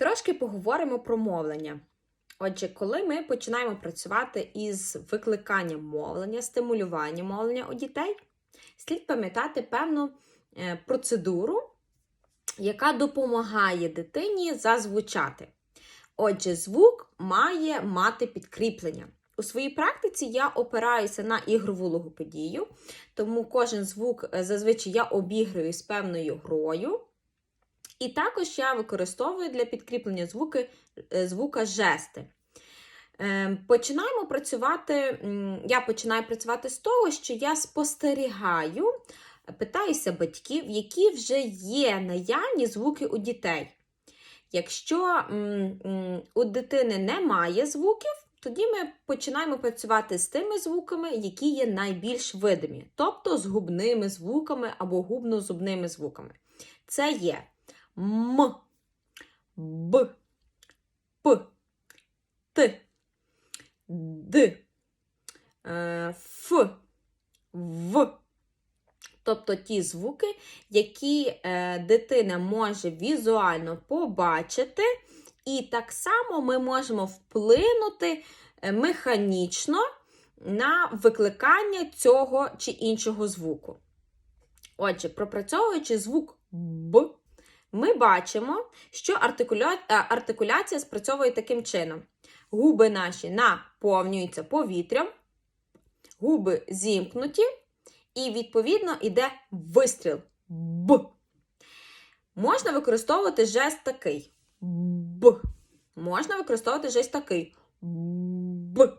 Трошки поговоримо про мовлення. Отже, коли ми починаємо працювати із викликанням мовлення, стимулюванням мовлення у дітей, слід пам'ятати певну е, процедуру, яка допомагає дитині зазвучати. Отже, звук має мати підкріплення. У своїй практиці я опираюся на ігрову логопедію, тому кожен звук е, зазвичай я обіграю з певною грою. І також я використовую для підкріплення звуки, е, звука жести. Е, Починаємо працювати. Я починаю працювати з того, що я спостерігаю, питаюся батьків, які вже є наявні звуки у дітей. Якщо у дитини немає звуків, тоді ми починаємо працювати з тими звуками, які є найбільш видимі, тобто з губними звуками або губно-зубними звуками. Це є М, Б, П, Т, Д, е, Ф, В. Тобто ті звуки, які е, дитина може візуально побачити, і так само ми можемо вплинути е, механічно на викликання цього чи іншого звуку. Отже, пропрацьовуючи звук Б, ми бачимо, що артикуля... е, артикуляція спрацьовує таким чином. Губи наші наповнюються повітрям, губи зімкнуті, і, відповідно, йде вистріл Б. Можна використовувати жест такий Б. Можна використовувати жест такий Б.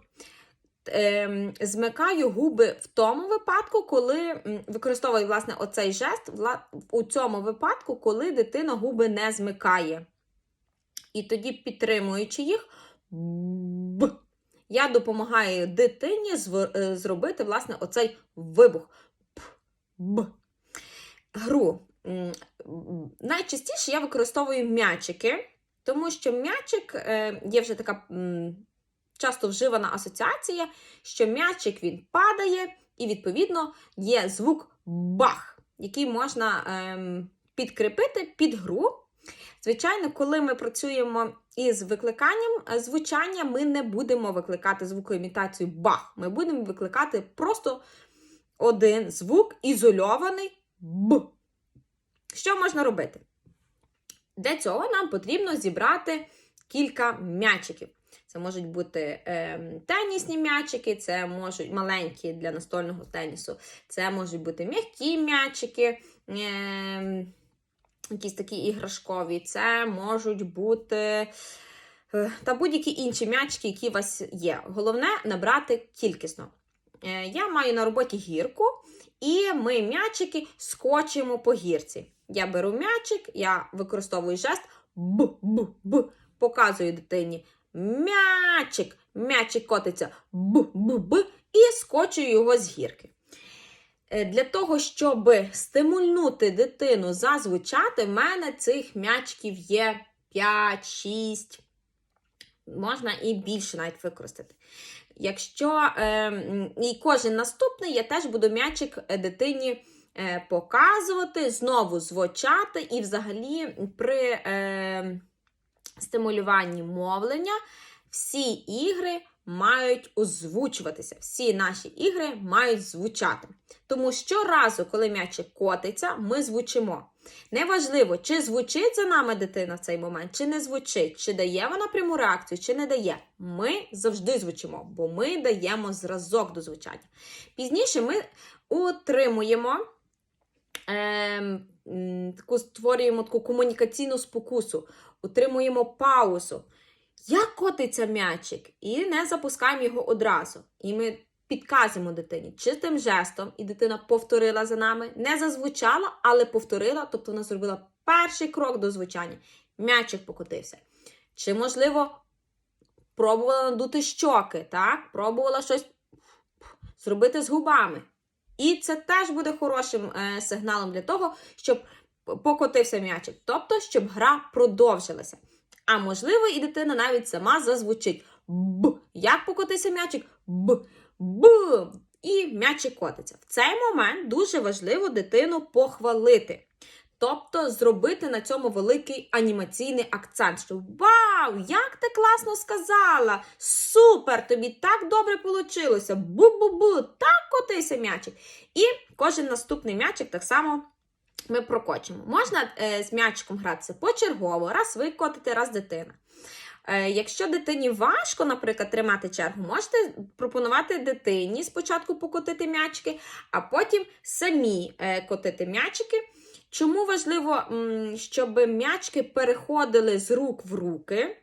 Ем, змикаю губи в тому випадку, коли використовую власне оцей жест у цьому випадку, коли дитина губи не змикає. І тоді, підтримуючи їх, я допомагаю дитині е, зробити власне оцей вибух. Гру. Найчастіше я використовую м'ячики, тому що м'ячик е, є вже така часто вживана асоціація, що м'ячик він падає, і, відповідно, є звук бах, який можна ем, підкріпити під гру. Звичайно, коли ми працюємо із викликанням е, звучання, ми не будемо викликати звукоімітацію бах. Ми будемо викликати просто один звук, ізольований б. Що можна робити? Для цього нам потрібно зібрати кілька м'ячиків. Це можуть бути е, тенісні м'ячики, це можуть маленькі для настольного тенісу, це можуть бути м'які м'ячики, е, якісь такі іграшкові, це можуть бути е, та будь-які інші м'ячики, які у вас є. Головне набрати кількісно. Е, я маю на роботі гірку, і ми м'ячики скочимо по гірці. Я беру м'ячик, я використовую жест б-б-б, показую дитині м'ячик, м'ячик котиться б-б-б і скочую його з гірки. Е, Для того, щоб стимульнути дитину зазвучати, в мене цих м'ячиків є 5-6, можна і більше навіть використати. Якщо е, і кожен наступний, я теж буду м'ячик е, дитині е, показувати, знову звучати, і взагалі при е, стимулюванні мовлення всі ігри мають озвучуватися. Всі наші ігри мають звучати. Тому щоразу, коли м'ячик котиться, ми звучимо. Неважливо, чи звучить за нами дитина в цей момент, чи не звучить, чи дає вона пряму реакцію, чи не дає. Ми завжди звучимо, бо ми даємо зразок до звучання. Пізніше ми утримуємо ем, таку створюємо таку комунікаційну спокусу, утримуємо паузу. Як котиться м'ячик, і не запускаємо його одразу. І ми підказуємо дитині чистим жестом, і дитина повторила за нами, не зазвучала, але повторила, тобто вона зробила перший крок до звучання. М'ячик покотився. Чи, можливо, пробувала надути щоки, так? Пробувала щось зробити з губами. І це теж буде хорошим е, сигналом для того, щоб покотився м'ячик, тобто, щоб гра продовжилася. А можливо, і дитина навіть сама зазвучить Б. Як покотився м'ячик? Б. Б. І м'ячик котиться. В цей момент дуже важливо дитину похвалити. Тобто зробити на цьому великий анімаційний акцент. Що Вау! Як ти класно сказала! Супер! Тобі так добре вийшло! Бу-бу-бу! Так котися м'ячик! І кожен наступний м'ячик так само ми прокочимо. Можна е, з м'ячиком гратися почергово, раз ви котите, раз дитина. Е, Якщо дитині важко, наприклад, тримати чергу, можете пропонувати дитині спочатку покотити м'ячики, а потім самі е, котити м'ячики. Чому важливо, щоб м'ячки переходили з рук в руки?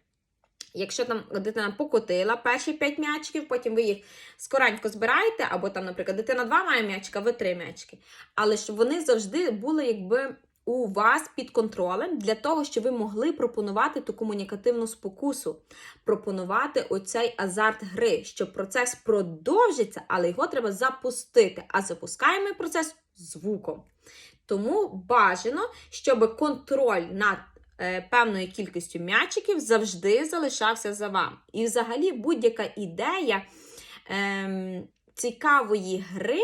Якщо там дитина покотила перші 5 м'ячків, потім ви їх скоренько збираєте, або там, наприклад, дитина 2 має м'ячка, ви 3 м'ячки. Але щоб вони завжди були якби у вас під контролем для того, щоб ви могли пропонувати ту комунікативну спокусу, пропонувати оцей азарт гри, що процес продовжиться, але його треба запустити. А запускаємо процес звуком. Тому бажано, щоб контроль над е, певною кількістю м'ячиків завжди залишався за вами. І взагалі будь-яка ідея ем, цікавої гри,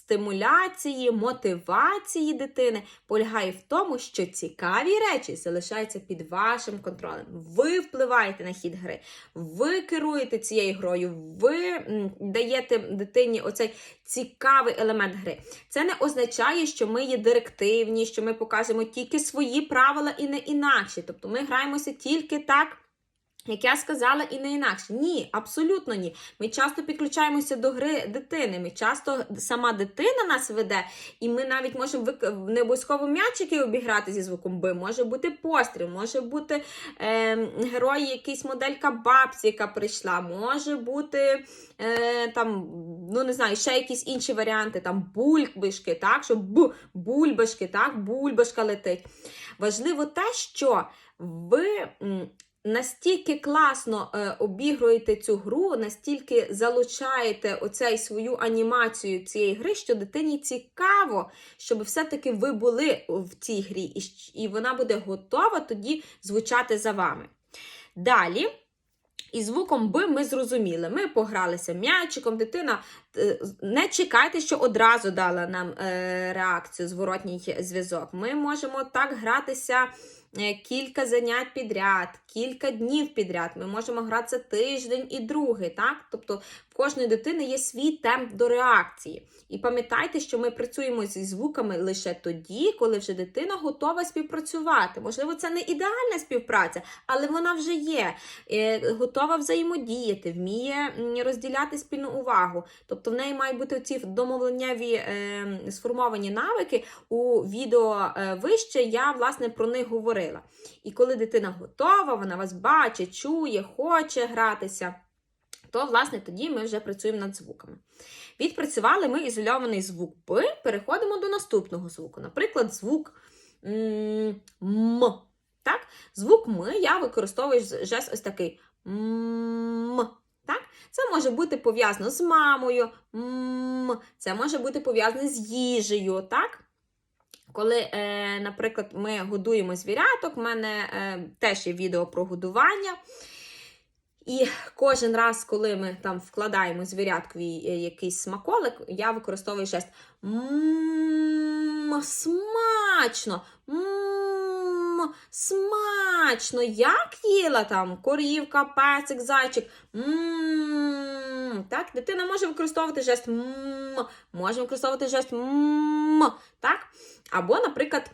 стимуляції, мотивації дитини полягає в тому, що цікаві речі залишаються під вашим контролем. Ви впливаєте на хід гри, ви керуєте цією грою, ви даєте дитині оцей цікавий елемент гри. Це не означає, що ми є директивні, що ми покажемо тільки свої правила і не інакші. Тобто ми граємося тільки так. Як я сказала, і не інакше. Ні, абсолютно ні. Ми часто підключаємося до гри дитини. Ми часто сама дитина нас веде, і ми навіть можемо не обов'язково м'ячики обіграти зі звуком Б. Може бути постріл, може бути е, герой, якийсь моделька бабці, яка прийшла, може бути е, там, ну не знаю, ще якісь інші варіанти, там бульбашки, так, що бу, бульбашки, так, бульбашка летить. Важливо те, що ви. Настільки класно е, обігруєте цю гру, настільки залучаєте оцей свою анімацію цієї гри, що дитині цікаво, щоб все-таки ви були в цій грі, і, вона буде готова тоді звучати за вами. Далі. І звуком Б ми зрозуміли. Ми погралися м'ячиком, дитина. е, Не чекайте, що одразу дала нам е, реакцію, зворотній зв'язок. Ми можемо так гратися кілька занять підряд, кілька днів підряд. Ми можемо гратися тиждень і другий. так? Тобто кожної дитини є свій темп до реакції. І пам'ятайте, що ми працюємо зі звуками лише тоді, коли вже дитина готова співпрацювати. Можливо, це не ідеальна співпраця, але вона вже є, е, готова взаємодіяти, вміє розділяти спільну увагу. Тобто в неї мають бути ці домовленнєві е, сформовані навики. У відео е, вище я власне про них говорила. І коли дитина готова, вона вас бачить, чує, хоче гратися. То, власне, тоді ми вже працюємо над звуками. Відпрацювали ми ізольований звук Б, переходимо до наступного звуку. Наприклад, звук. М. Так? Звук М я використовую жест ось такий М. Так? Це може бути пов'язано з мамою, М. це може бути пов'язано з їжею. Так? Коли, е, наприклад, ми годуємо звіряток, в мене е, теж є відео про годування. І кожен раз, коли ми там вкладаємо звіряткові е, якийсь смаколик, я використовую жест Мм, смачно! Мм, смачно! Як їла там корівка, песик, зайчик. Мм, так, дитина може використовувати жест мм, може використовувати жест мм, так? Або, наприклад,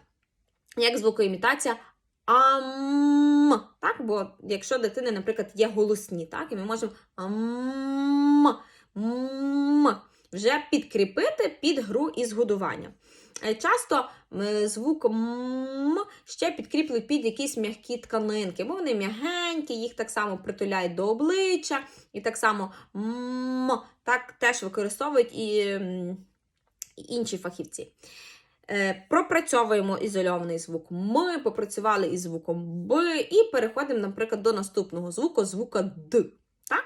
як звукоімітація ам, так? Бо якщо дитини, наприклад, є голосні, так, і ми можемо ам, м, вже підкріпити під гру із годування. Е, Часто звук м ще підкріплюють під якісь м'які тканинки, бо вони м'ягенькі, їх так само притуляють до обличчя, і так само м так теж використовують і інші фахівці. Е, Пропрацьовуємо ізольований звук М, попрацювали із звуком Б, і переходимо, наприклад, до наступного звуку звука Д. Так?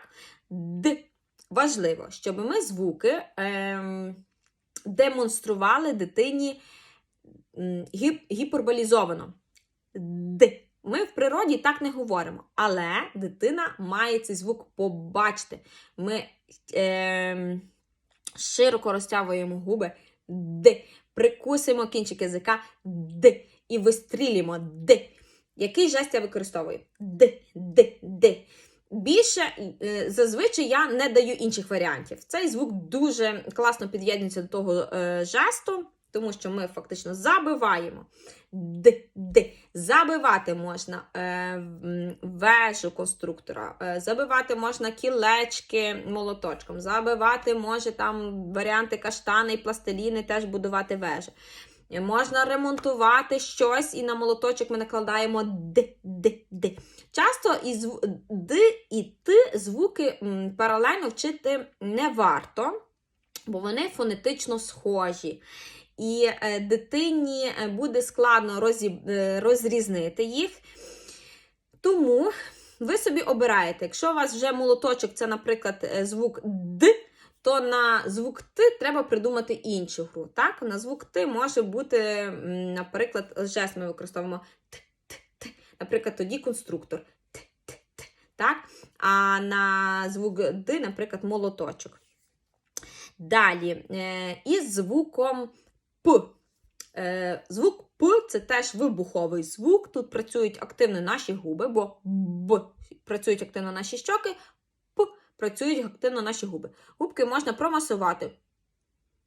Д. Важливо, щоб ми звуки ем, демонстрували дитині гіп- гіперболізовано. Д. Ми в природі так не говоримо, але дитина має цей звук побачити. Ми ем, широко розтягуємо губи Д. прикусимо кінчик язика Д і вистрілюємо Д. Який жест я використовую? Д, Д, Д. Більше е, зазвичай я не даю інших варіантів. Цей звук дуже класно під'єднується до того е, жесту, тому що ми фактично забиваємо. Д, Д. Забивати можна е, вежу конструктора, е, забивати можна кілечки молоточком, забивати може там варіанти каштани і пластиліни теж будувати вежі. Можна ремонтувати щось, і на молоточок ми накладаємо д, д, д. Часто і зв... д і т звуки паралельно вчити не варто, бо вони фонетично схожі. І е, дитині е, буде складно е, розрізнити їх. Тому ви собі обираєте, якщо у вас вже молоточок, це, наприклад, звук Д, то на звук Т треба придумати іншу гру. Так? На звук Т може бути, наприклад, жест ми використовуємо Т, Т, Т. Наприклад, тоді конструктор. Т, Т, Т. Так? А на звук Д, наприклад, молоточок. Далі, із звуком П. Е, звук П це теж вибуховий звук. Тут працюють активно наші губи, бо Б працюють активно наші щоки, П працюють активно наші губи. Губки можна промасувати,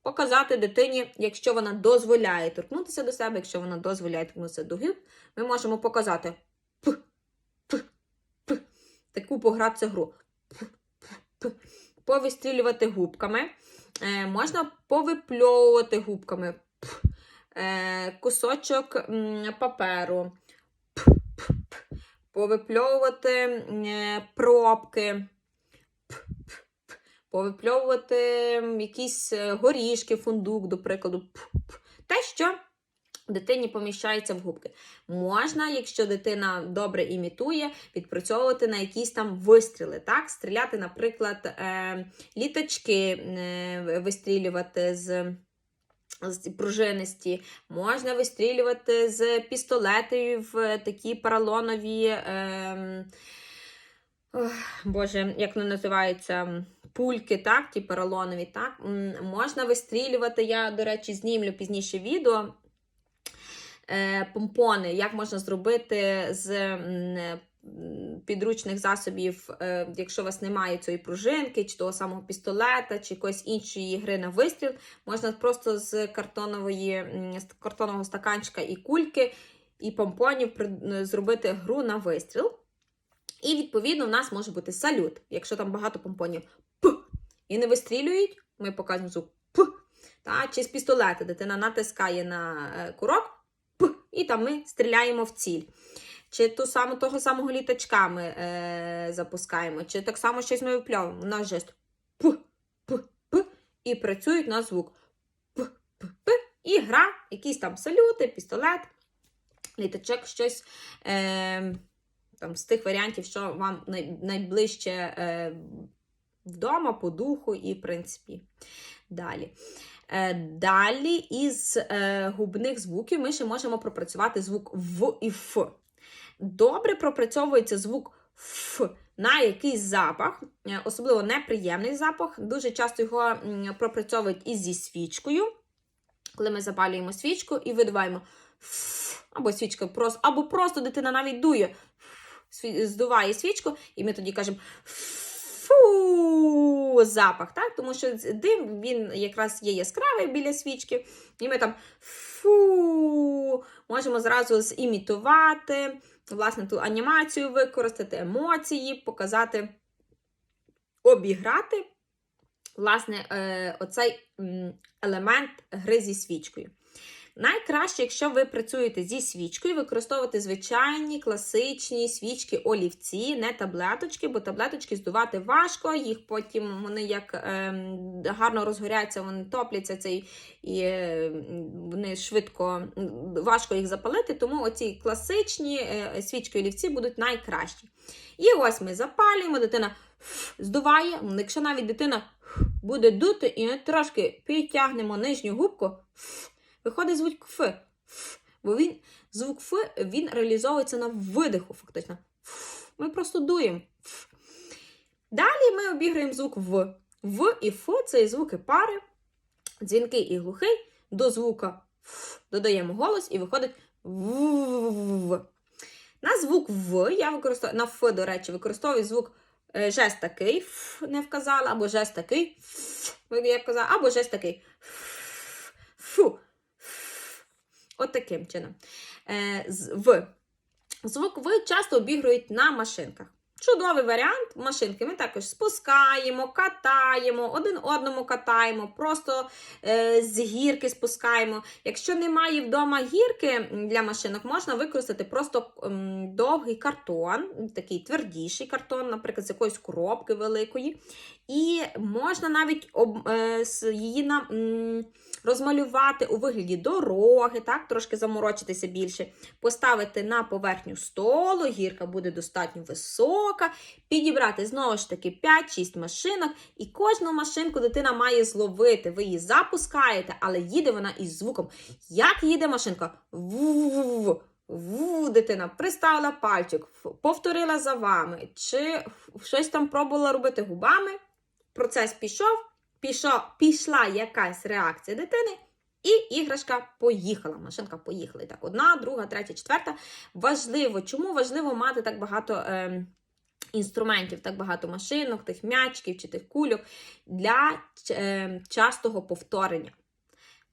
показати дитині, якщо вона дозволяє торкнутися до себе, якщо вона дозволяє торкнутися до губ, ми можемо показати П, П, П. Таку погратися гру. П, П, П. Повистрілювати губками. Е, можна повипльовувати губками. П, е, кусочок м, паперу. П, п, п. Повипльовувати е, пробки. П, п, п. Повипльовувати якісь е, горішки, фундук, до прикладу. П, п. Те, що дитині поміщається в губки. Можна, якщо дитина добре імітує, відпрацьовувати на якісь там вистріли. Так? Стріляти, наприклад, е, літачки е, вистрілювати з. З пружинисті, можна вистрілювати з пістолетів такі поролонові, ем, ох, Боже, як вони називаються, пульки, так, ті поролонові, так. Можна вистрілювати. Я, до речі, знімлю пізніше відео. Е, помпони, як можна зробити з м, підручних засобів, е, якщо у вас немає цієї пружинки, чи того самого пістолета, чи якоїсь іншої гри на вистріл, можна просто з картонової, з картонового стаканчика і кульки, і помпонів зробити гру на вистріл. І, відповідно, в нас може бути салют, якщо там багато помпонів П. І не вистрілюють, ми показуємо звук П. Та, чи з пістолета дитина натискає на е, курок, і там ми стріляємо в ціль. Чи ту саму, того самого літачка ми е, запускаємо, чи так само щось ми випльовуємо. У нас жест П, П, П, і працюють на звук П, П, П, і гра, якісь там салюти, пістолет, літачок, щось е, там, з тих варіантів, що вам най, найближче е, вдома, по духу і, в принципі, далі. Е, Далі із е, губних звуків ми ще можемо пропрацювати звук В і Ф. Добре пропрацьовується звук Ф на якийсь запах, е, особливо неприємний запах. Дуже часто його пропрацьовують і зі свічкою. Коли ми запалюємо свічку і видуваємо Ф, або свічка просто, або просто дитина навіть дує, здуває свічку, і ми тоді кажемо фу, запах, так? Тому що дим він якраз є яскравий біля свічки, і ми там фу, можемо зразу зімітувати, власне, ту анімацію використати, емоції, показати, обіграти, власне, е, оцей елемент гри зі свічкою. Найкраще, якщо ви працюєте зі свічкою, використовувати звичайні класичні свічки олівці, не таблеточки, бо таблеточки здувати важко, їх потім вони як ем, гарно розгоряться, вони топляться цей, і е, вони швидко важко їх запалити, тому оці класичні е, свічки олівці будуть найкращі. І ось ми запалюємо, дитина здуває. Якщо навіть дитина буде дути, і трошки підтягнемо нижню губку. Виходить звук Ф. Ф. Бо він, звук Ф він реалізовується на видиху, фактично. Ф. Ми просто дуємо. Ф. Далі ми обіграємо звук В. В і Ф це звуки пари, дзвінкий і глухий. до звука «ф» додаємо голос і виходить в. На звук В я використовую на Ф, до речі, використовую звук е, жест такий, «ф» не вказала, або жест такий, «ф», я казала, або жест такий. «ф», Фу. «Ф». От таким чином. Е, В. Звук В часто обігрують на машинках. Чудовий варіант машинки. Ми також спускаємо, катаємо, один одному катаємо, просто е, з гірки спускаємо. Якщо немає вдома гірки для машинок, можна використати просто м, довгий картон, такий твердіший картон, наприклад, з якоїсь коробки великої. І можна навіть об, е, її на, м, розмалювати у вигляді дороги, так, трошки заморочитися більше, поставити на поверхню столу, гірка буде достатньо висока, підібрати знову ж таки 5-6 машинок, і кожну машинку дитина має зловити. Ви її запускаєте, але їде вона із звуком. Як їде машинка? Ву-ву-ву. Ву, дитина приставила пальчик, повторила за вами, чи щось там пробувала робити губами. Процес пішов, пішов, пішла якась реакція дитини, і іграшка поїхала. Машинка поїхала. І так, одна, друга, третя, четверта. Важливо, чому важливо мати так багато е, інструментів, так багато машинок, тих м'ячків чи тих кульок для е, частого повторення.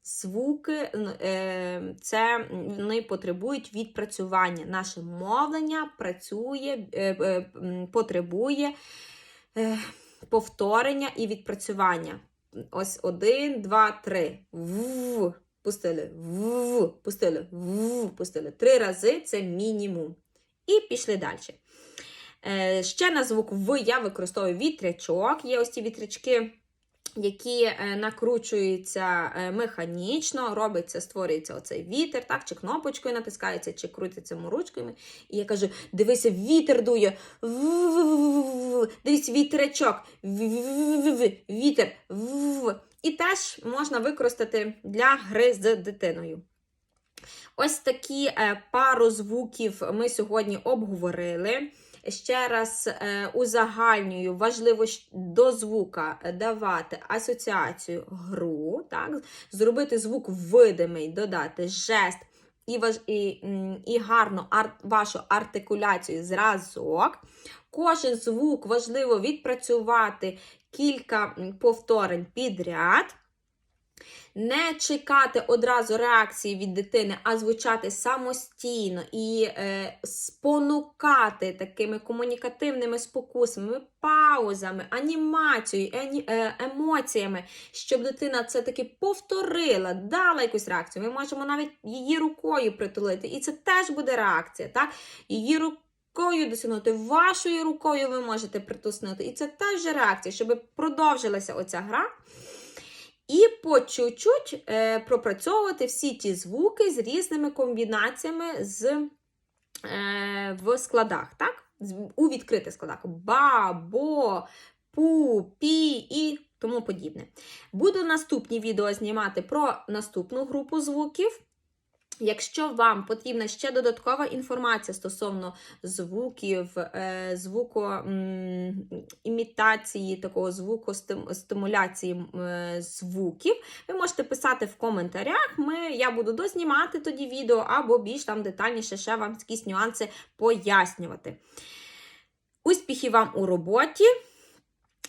Звуки е, це вони потребують відпрацювання. Наше мовлення працює, е, потребує повторення і відпрацювання. Ось один, два, три. В. Пустили. В. Пустили. В. Пустили. Три рази це мінімум. І пішли далі. Е, ще на звук В я використовую вітрячок. Є ось ці вітрячки, які е, накручуються е, механічно, робиться, створюється оцей вітер, так, чи кнопочкою натискається, чи крутиться ручками. І я кажу: дивися, вітер дує. Дивись, вітрячок. Вітер. І теж можна використати для гри з дитиною. Ось такі пару звуків ми сьогодні обговорили. Ще раз е, узагальнюю, важливо до звука давати асоціацію гру, так? зробити звук видимий, додати жест і, важ, і, і гарно ар, вашу артикуляцію зразок. Кожен звук важливо відпрацювати кілька повторень підряд. Не чекати одразу реакції від дитини, а звучати самостійно і е, спонукати такими комунікативними спокусами, паузами, анімацією, ені, е, емоціями, щоб дитина це таки повторила, дала якусь реакцію. Ми можемо навіть її рукою притулити, і це теж буде реакція. Так? Її рукою досягнути, вашою рукою ви можете притиснути. І це теж реакція, щоб продовжилася оця гра. І по чуть-чуть е, пропрацьовувати всі ті звуки з різними комбінаціями з, е, в складах, так? У відкритих складах. Ба, бо, пу, пі і тому подібне. Буду наступні відео знімати про наступну групу звуків. Якщо вам потрібна ще додаткова інформація стосовно звуків, е, звуко м, імітації, такого звуку стимуляції е, звуків, ви можете писати в коментарях. Ми, я буду дознімати тоді відео, або більш там детальніше ще вам якісь нюанси пояснювати. Успіхів вам у роботі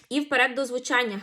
і вперед до звучання!